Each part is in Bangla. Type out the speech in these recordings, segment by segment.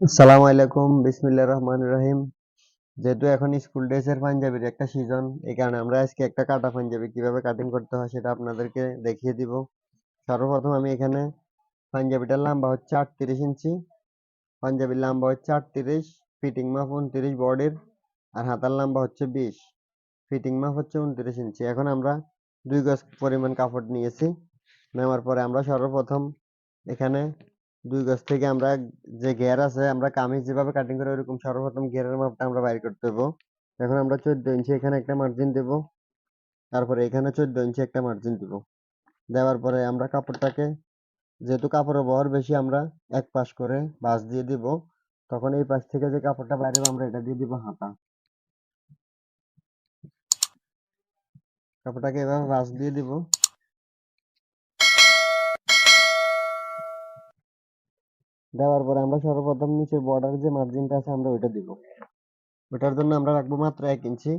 আসসালামু আলাইকুম বিসমিল্লাহ রহমান রহিম। যেহেতু এখন স্কুল ড্রেসের পাঞ্জাবির একটা সিজন এই কারণে আমরা আজকে একটা কাটা পাঞ্জাবি কীভাবে কাটিং করতে হয় সেটা আপনাদেরকে দেখিয়ে দিব। সর্বপ্রথম আমি এখানে পাঞ্জাবিটার লম্বা হচ্ছে আটত্রিশ ইঞ্চি, পাঞ্জাবির লম্বা হচ্ছে আটত্রিশ ফিটিং মাপ উনত্রিশ বডির, আর হাতার লম্বা হচ্ছে বিশ ফিটিং মাপ হচ্ছে উনত্রিশ ইঞ্চি। এখন আমরা দুই গজ পরিমাণ কাপড় নিয়েছি, নেওয়ার পরে আমরা সর্বপ্রথম এখানে দুই গজ থেকে আমরা যে ঘের আছে, আমরা কামিজ যেভাবে কাটিং করে ওইরকম সর্বপ্রথম ঘেরের মাপটা আমরা বাইর করতে দেবো এখন আমরা চোদ্দ ইঞ্চি এখানে একটা মার্জিন দেব। তারপরে এখানে চোদ্দ ইঞ্চি একটা মার্জিন দিব। দেওয়ার পরে আমরা কাপড়টাকে, যেহেতু কাপড়ের বহর বেশি, আমরা এক পাশ করে বাঁশ দিয়ে দিব। তখন এই পাশ থেকে যে কাপড়টা বাইরে আমরা এটা দিয়ে দিব হাতা। কাপড়টাকে এভাবে বাঁশ দিয়ে দিব। দেওয়ার পরে আমরা সর্বপ্রথম নিচের বর্ডার যে মার্জিনটা আছে, আমরা ওইটা দিব। ওটার জন্য আমরা রাখব মাত্র এক ইঞ্চি।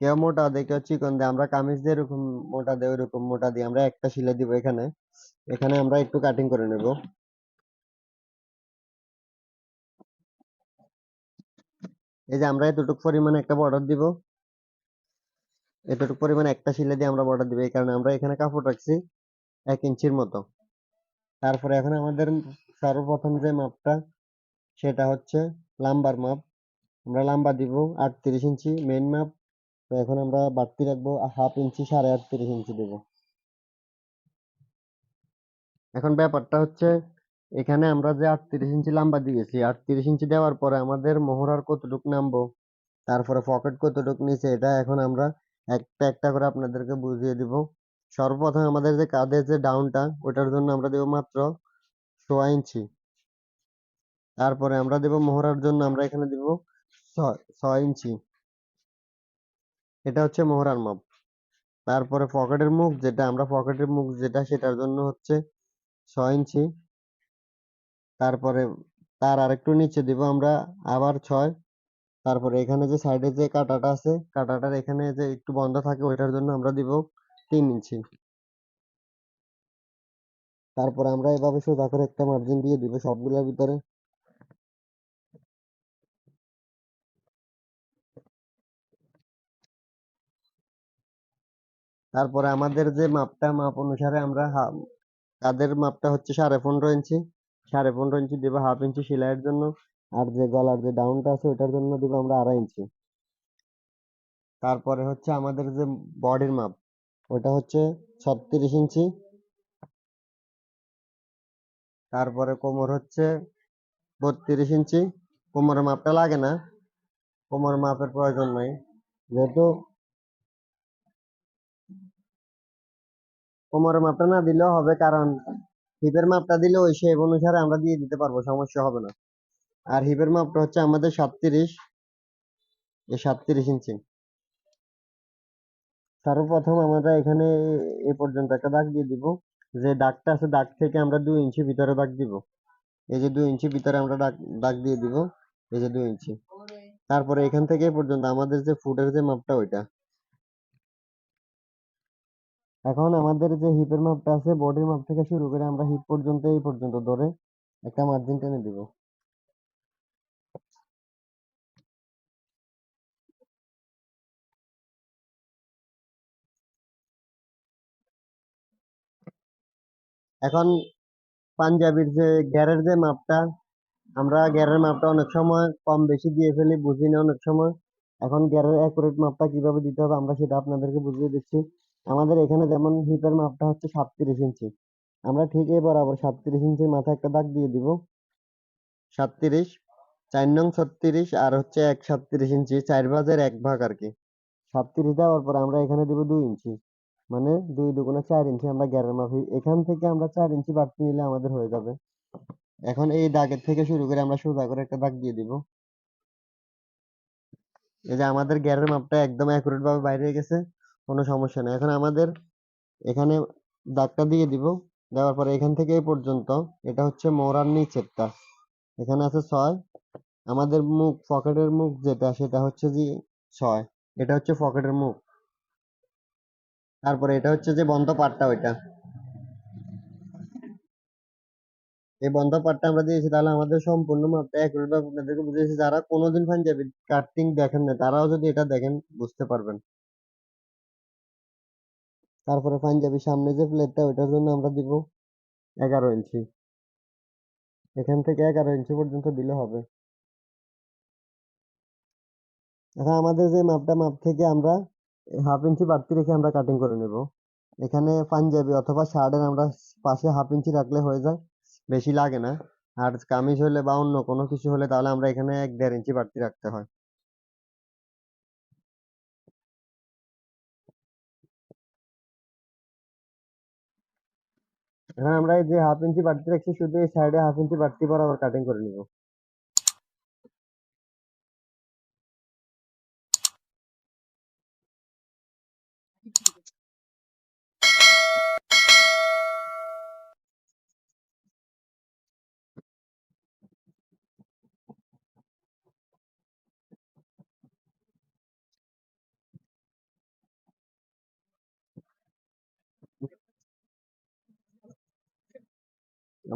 কেউ মোটা দেয় কেউ চিকন দেয় আমরা কামিজ দিয়ে এরকম মোটা দেয় ওইরকম মোটা দিয়ে আমরা একটা সিলে দিব এখানে। এখানে আমরা একটু কাটিং করে নেব। এই যে আমরা এতটুকু পরিমাণে একটা বর্ডার দিব। এতটুকু পরিমাণে একটা সিলে দিয়ে আমরা বর্ডার দিব। এই কারণে আমরা এখানে কাপড় রাখছি এক ইঞ্চির মতো। তারপরে এখন আমাদের সর্বপ্রথম যে মাপটা সেটা হচ্ছে লাম্বার মাপ আমরা লাম্বা দিব আটত্রিশ ইঞ্চি মেইন মাপ তো এখন আমরা বাড়তি রাখব হাফ ইঞ্চি সাড়ে আটত্রিশ ইঞ্চি দেব। এখন ব্যাপারটা হচ্ছে, এখানে আমরা যে আটত্রিশ ইঞ্চি লাম্বা দিয়েছি, আটত্রিশ ইঞ্চি দেওয়ার পরে আমাদের মোহরার কতটুক নামবো, তারপরে পকেট কতটুক নিচে, এটা এখন আমরা একটা একটা করে আপনাদেরকে বুঝিয়ে দিব। সর্বপ্রথম আমাদের যে কাঁধের যে ডাউনটা ওটার জন্য আমরা দেব মাত্র সোয়া ইঞ্চি তারপরে আমরা দেব মোহরার জন্য আমরা এখানে দিব ছয় ইঞ্চি। এটা হচ্ছে মোহরার মাপ। তারপরে পকেটের মুখ যেটা, আমরা পকেটের মুখ যেটা, সেটার জন্য হচ্ছে ছয় ইঞ্চি। তারপরে তার আরেকটু নিচে দিব আমরা আবার ছয়। তারপরে এখানে যে সাইডে যে কাঁটাটা আছে, কাঁটাটার এখানে যে একটু বন্ধ থাকে, ওইটার জন্য আমরা দিব তিন ইঞ্চি। তারপরে আমরা এভাবে সোজা করে একটা মার্জিন দিয়ে দিব সবগুলোর ভিতরে। তারপরে আমাদের যে মাপটা, মাপ অনুসারে আমরা কাঁধের মাপটা হচ্ছে সাড়ে পনেরো ইঞ্চি। সাড়ে পনেরো ইঞ্চি দিব হাফ ইঞ্চি সেলাইয়ের জন্য। আর যে গলার যে ডাউনটা আছে ওটার জন্য দিব আমরা আড়াই ইঞ্চি। তারপরে হচ্ছে আমাদের যে বডির মাপ, ওটা হচ্ছে ছত্রিশ ইঞ্চি। তারপরে কোমর হচ্ছে বত্রিশ ইঞ্চি। কোমরের মাপটা লাগে না। কোমরের মাপের প্রয়োজন নাই। যেহেতু কোমরের মাপটা না দিলেও হবে, কারণ হিপের মাপটা দিলে ওই শেপ অনুসারে আমরা দিয়ে দিতে পারব, সমস্যা হবে না। আর হিপের মাপটা হচ্ছে আমাদের সাতত্রিশ। এই সাতত্রিশ ইঞ্চি। সর্বপ্রথম আমরা এখানে এ পর্যন্ত একটা দাগ দিয়ে দিব। যে দাগটা আছে, দাগ থেকে আমরা দুই ইঞ্চি ভিতরে দাগ দিব। এই যে দুই ইঞ্চি ভিতরে আমরা দাগ দাগ দিয়ে দিব, এই যে দুই ইঞ্চি। তারপরে এখান থেকে পর্যন্ত আমাদের যে ফুটের যে মাপটা ওইটা। এখন আমাদের যে হিপের মাপটা আছে, বডির মাপ থেকে শুরু করে আমরা হিপ পর্যন্ত, এই পর্যন্ত ধরে একটা মার্জিন টেনে দিব। এখন পাঞ্জাবির যে গ্যারের যে মাপটা, আমরা গ্যারের মাপটা অনেক সময় কম বেশি দিয়ে ফেলি, বুঝি না অনেক সময়। এখন গ্যারের অ্যাকুরেট মাপটা কীভাবে দিতে হবে আমরা সেটা আপনাদেরকে বুঝিয়ে দিচ্ছি। আমাদের এখানে যেমন হিপের মাপটা হচ্ছে সাতত্রিশ ইঞ্চি। আমরা ঠিক এই বরাবর সাতত্রিশ ইঞ্চির মাথায় একটা দাগ দিয়ে দিব। সাতত্রিশ, চার নং ছত্রিশ আর হচ্ছে এক সাতত্রিশ ইঞ্চি, চার ভাগের এক ভাগ আর কি। সাতত্রিশ দেওয়ার পর আমরা এখানে দিব দুই ইঞ্চি। মানে দুই দুগুণে চার ইঞ্চি আমরা গ্যারের মাপ, এখান থেকে আমরা চার ইঞ্চি বাড়তি নিলে আমাদের হয়ে যাবে। এখন এই দাগের থেকে শুরু করে আমরা সোজা করে একটা দাগ দিয়ে দিব। এই যে আমাদের গ্যারের মাপটা একদম অ্যাকুরেট ভাবে বাইরে হয়ে গেছে, কোনো সমস্যা নেই। এখন আমাদের এখানে দাগটা দিয়ে দিব, দেওয়ার পরে এখান থেকে এই পর্যন্ত, এটা হচ্ছে মোড়ার নিচেরটা। এখানে আছে ছয়, আমাদের মুখ, পকেটের মুখ যেটা, সেটা হচ্ছে যে ছয়, এটা হচ্ছে পকেটের মুখ। তারপরে এটা হচ্ছে যে বন্ধ পাটটা ওইটা। এই বন্ধ পাটটা আমরা দিয়েছি, তাহলে আমাদের সম্পূর্ণ মাপটা অ্যাকুরেট ভাবে আপনাদেরকে বুঝিয়েছি। যারা কোনোদিন পাঞ্জাবি কাটিং দেখেন না, তারাও যদি এটা দেখেন, বুঝতে পারবেন। তারপরে পাঞ্জাবি সামনে যে প্লেটটা, ওইটার জন্য আমরা দিব এগারো ইঞ্চি। এখান থেকে এগারো ইঞ্চি পর্যন্ত দিলে হবে। এখন আমাদের যে মাপটা, মাপ থেকে আমরা হাফ ইঞ্চি বাড়তি রেখে আমরা কাটিং করে নেব। এখানে পাঞ্জাবি অথবা শার্টের আমরা পাশে হাফ ইঞ্চি রাখলে হয়ে যায়, বেশি লাগে না। আর কামিজ হলে বা অন্য কোনো কিছু হলে তাহলে আমরা এখানে এক দেড় ইঞ্চি বাড়তি রাখতে হয়। এখন আমরা এই যে হাফ ইঞ্চি বাড়তি রাখছি, শুধু এই সাইডে হাফ ইঞ্চি বাড়তি বরাবর কাটিং করে নিব।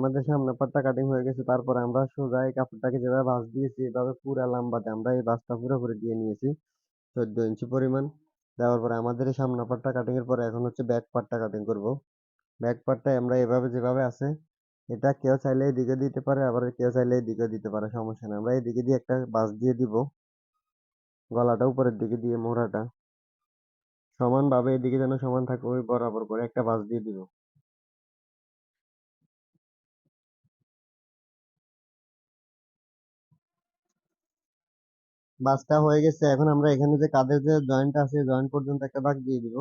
আমাদের সামনে পাটটা কাটিং হয়ে গেছে, তারপরে আমরা সোজা এই কাপড়টাকে যেভাবে ভাঁজ দিয়েছি, এভাবে পুরা লম্বাতে আমরা এই ভাঁজটা পুরোপুরি দিয়ে নিয়েছি। চোদ্দ ইঞ্চি পরিমাণ। দেওয়ার পরে আমাদের এই সামনে পাটটা কাটিং এর পরে এখন হচ্ছে ব্যাক পার্টটা কাটিং করব। ব্যাক পার্টটা আমরা এভাবে যেভাবে আছে, এটা কেউ চাইলে এদিকে দিতে পারে, আবার কেউ চাইলে এদিকে দিতে পারে, সমস্যা নেই। আমরা এদিকে দিয়ে একটা বাঁশ দিয়ে দিব, গলাটা উপরের দিকে দিয়ে মোড়াটা। সমানভাবে এদিকে যেন সমান থাকে, ওই বরাবর করে একটা বাঁশ দিয়ে দিব। বাসটা হয়ে গেছে, এখন আমরা এখানে যে কাদের যে জয়েন্ট আছে জয়েন্ট পর্যন্ত একটা দাগ দিয়ে দিব।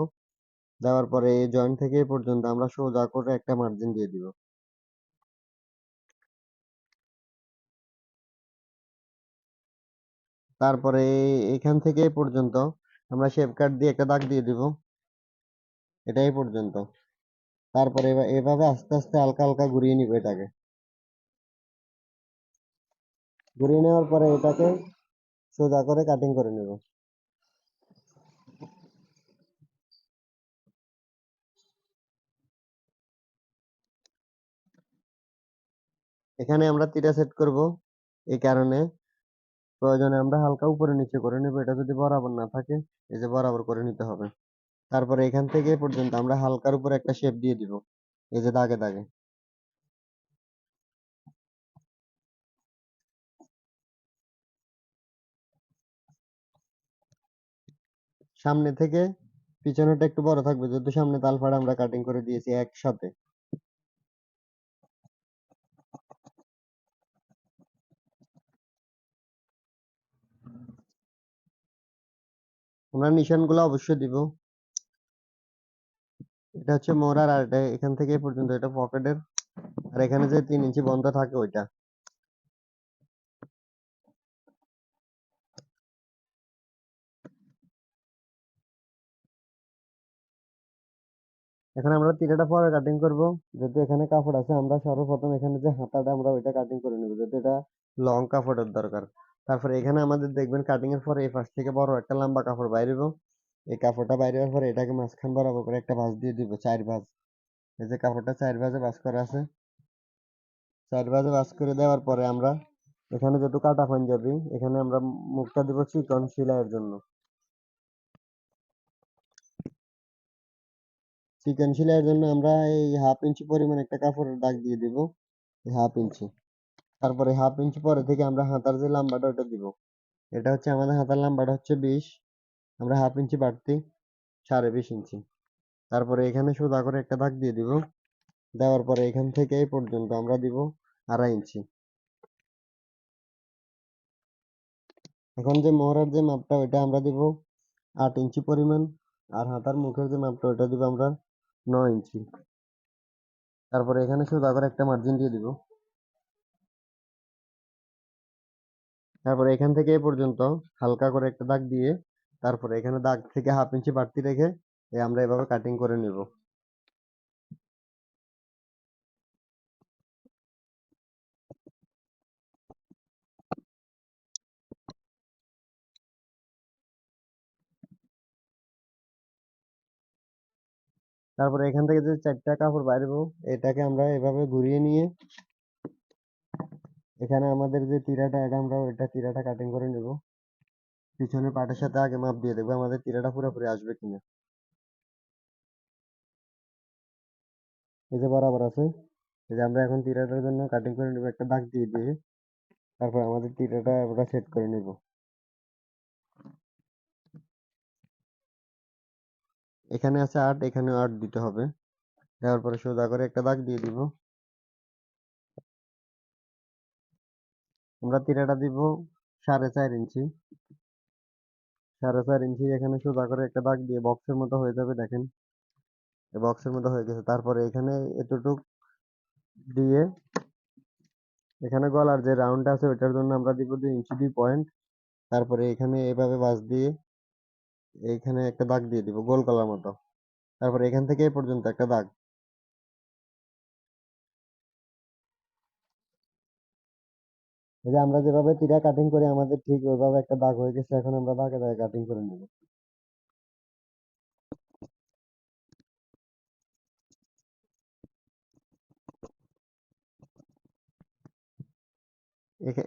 দেওয়ার পরে এই জয়েন্ট থেকে পর্যন্ত আমরা সোজা করে একটা মার্জিন দিয়ে দিব। তারপরে এখান থেকে পর্যন্ত আমরা শেপ কাট দিয়ে একটা দাগ দিয়ে দিব। এটাই পর্যন্ত। তারপরে এভা- এভাবে আস্তে আস্তে হালকা হালকা ঘুরিয়ে নিব এটাকে। ঘুরিয়ে নেওয়ার পরে এটাকে সোজা করে কাটিং করে নেব। এখানে আমরা তিরা সেট করব, এই কারণে প্রয়োজনে আমরা হালকা উপরে নিচে করে নেব, এটা যদি বরাবর না থাকে, এই যে বরাবর করে নিতে হবে। তারপরে এখান থেকে পর্যন্ত আমরা হালকার উপরে একটা শেপ দিয়ে দিব, এই যে দাগে দাগে। সামনে থেকে পিছনেরটা একটু বড় থাকবে, যেহেতু সামনে তালফাড়া আমরা কাটিং করে দিয়েছি একসাথে। আমরা নিশানগুলো অবশ্যই দিব। এটা হচ্ছে মোড়ার, আর এটা এখান থেকে পর্যন্ত, এটা পকেটের। আর এখানে যে তিন ইঞ্চি বন্ধ থাকে ওইটা। এখন আমরা তিরাটা পরে কাটিং করব। যেহেতু এখানে কাপড় আছে, আমরা সর্বপ্রথম এখানে যে হাতাটা আমরা ওইটা কাটিং করে নেব, যেহেতু এটা লং কাপড়ের দরকার। তারপরে এখানে আমাদের দেখবেন কাটিং এর পরে এই পাশ থেকে বড় একটা লম্বা কাপড় বাইরে এই কাপড়টা বাইরে হওয়ার পরে এটাকে মাঝখান বরাবর করে একটা ভাঁজ দিয়ে দিব, চার ভাঁজ। এই যে কাপড়টা চার ভাঁজে ভাঁজ করা আছে। চার ভাঁজে ভাঁজ করে দেওয়ার পরে আমরা এখানে যেহেতু কাটা পাঞ্জাবি এখানে আমরা মুখটা দিব চিকন সেলাইয়ের জন্য। চিকন সেলাইয়ের জন্য আমরা এই হাফ ইঞ্চি পরিমাণ একটা কাপড়ের দাগ দিয়ে দিব হাফ ইঞ্চি তারপরে হাফ ইঞ্চি পরে থেকে আমরা হাতার যে লম্বাটা ওটা দিব। এটা হচ্ছে আমাদের হাতার লম্বাটা হচ্ছে বিশ, আমরা হাফ ইঞ্চি বাড়তি সাড়ে বিশ ইঞ্চি তারপরে এখানে সোজা করে একটা দাগ দিয়ে দিব। দেওয়ার পরে এখান থেকে এই পর্যন্ত আমরা দিব আড়াই ইঞ্চি এখন যে মোহরার যে মাপটা, ওইটা আমরা দিব আট ইঞ্চি পরিমাণ। আর হাতার মুখের যে মাপটা, ওইটা দিব আমরা নয় ইঞ্চি। তারপরে এখানে সোজা করে একটা মার্জিন দিয়ে দিব। তারপরে এখান থেকে এ পর্যন্ত হালকা করে একটা দাগ দিয়ে, তারপরে এখানে দাগ থেকে হাফ ইঞ্চি বাড়তি রেখে আমরা এভাবে কাটিং করে নিব। তারপরে এখান থেকে যে চারটা কাপড় বাইরবো এটাকে আমরা এভাবে ঘুরিয়ে নিয়ে এখানে আমাদের যে তীরাটা, এটা আমরা ওইটা তীরাটা কাটিং করে নেব। পিছনের পাটের সাথে আগে মাপ দিয়ে দেখব আমাদের তীরাটা পুরোপুরি আসবে কিনা। এই যে বরাবর আছে। এই যে আমরা এখন তীরাটার জন্য কাটিং করে নেব, একটা দাগ দিয়ে দিয়ে তারপর আমাদের তীরাটা আমরা সেট করে নেব। এখানে আছে আট এখানে আট দিতে হবে। দেওয়ার পরে সোজা করে একটা দাগ দিয়ে দিব। আমরা তিরাটা দিব সাড়ে চার ইঞ্চি। সাড়ে চার ইঞ্চি এখানে সোজা করে একটা দাগ দিয়ে বক্সের মতো হয়ে যাবে, দেখেন। বক্সের মতো হয়ে গেছে। তারপরে এখানে এতটুক দিয়ে এখানে গলার যে রাউন্ডটা আছে, ওইটার জন্য আমরা দিব দুই ইঞ্চি, দুই পয়েন্ট তারপরে এখানে এভাবে বাঁশ দিয়ে এইখানে একটা দাগ দিয়ে দিব, গোল গলার মতো। তারপর এখান থেকে এই পর্যন্ত একটা দাগ। এই যে আমরা যেভাবে তীরা কাটিং করি, আমাদের ঠিক ওইভাবে একটা দাগ হয়ে গেছে, এখন আমরা দাগে দাগে কাটিং করে নেব।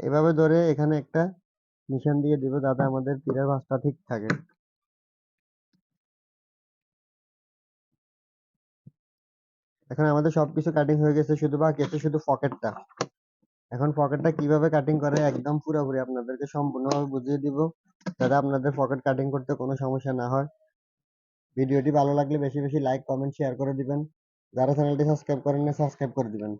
এভাবে ধরে এখানে একটা নিশান দিয়ে দিব, যাতে আমাদের তীরের ভাঁজটা ঠিক থাকে। এখন আমাদের সবকিছু কাটিং হয়ে গেছে, শুধু বাকি আছে শুধু পকেটটা এখন পকেটটা কীভাবে কাটিং করে, একদম পুরোপুরি আপনাদেরকে সম্পূর্ণভাবে বুঝিয়ে দিব, যাতে আপনাদের পকেট কাটিং করতে কোনো সমস্যা না হয়। ভিডিওটি ভালো লাগলে বেশি বেশি লাইক কমেন্ট শেয়ার করে দিবেন। যারা চ্যানেলটি সাবস্ক্রাইব করেন না সাবস্ক্রাইব করে দিবেন।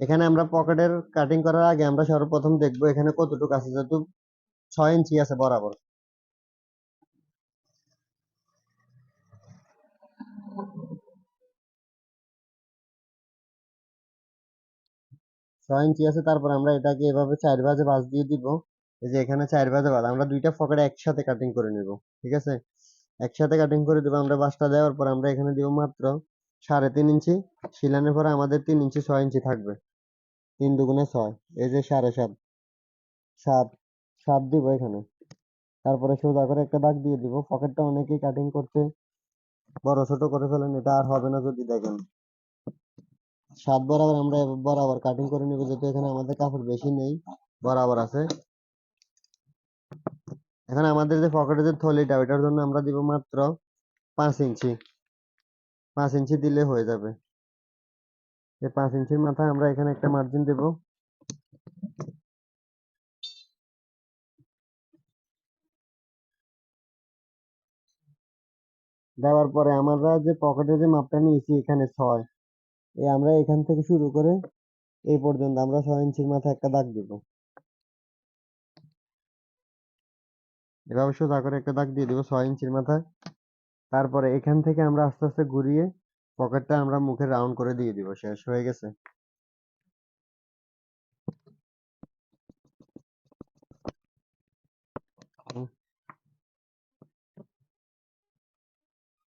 এখানে আমরা পকেটের কাটিং করার আগে আমরা সর্বপ্রথম দেখব এখানে কতটুকু আছে, যেহেতু ছয় ইঞ্চি আছে বরাবর। ছয় ইঞ্চি আছে, তারপর আমরা এটাকে এভাবে চার ভাজে ভাঁজ দিয়ে দিব। এই যে এখানে চার ভাজে ভাঁজ, আমরা দুইটা পকেট একসাথে কাটিং করে নেব, ঠিক আছে? একসাথে কাটিং করে দেবো, আমরা বাঁশটা দেওয়ার পর আমরা এখানে দিব মাত্র সাড়ে তিন ইঞ্চি। সিলানোর পরে আমাদের তিন ইঞ্চি, ছয় ইঞ্চি থাকবে। তিন দুগুণে ছয়, এই যে সাড়ে সাত। সাত সাত দিব এখানে। তারপরে সোজা করে একটা দাগ দিয়ে দিব। পকেটটা অনেকেই কাটিং করতে বড় ছোট করে ফেলেন, এটা আর হবে না যদি দেখেন। সাত বরাবর আমরা বরাবর কাটিং করে নিব, যেহেতু এখানে আমাদের কাপড় বেশি নেই। বরাবর আছে। এখানে আমাদের যে পকেটের যে থলিটা, ওইটার জন্য আমরা দিব মাত্র পাঁচ ইঞ্চি। পাঁচ ইঞ্চি দিলে হয়ে যাবে। এই পাঁচ ইঞ্চির মাথায় আমরা এখানে একটা মার্জিন দেব। দেওয়ার পরে আমরা যে পকেটের যে মাপটা নিয়েছি, এখানে ছয়। এই আমরা এখান থেকে শুরু করে এই পর্যন্ত আমরা ছয় ইঞ্চির মাথায় একটা দাগ দিব। এভাবে সোজা করে একটা দাগ দিয়ে দিব ছয় ইঞ্চির মাথায়। তারপরে এখান থেকে আমরা আস্তে আস্তে ঘুরিয়ে পকেটটা আমরা মুখে রাউন্ড করে দিয়ে দিব। শেষ হয়ে গেছে।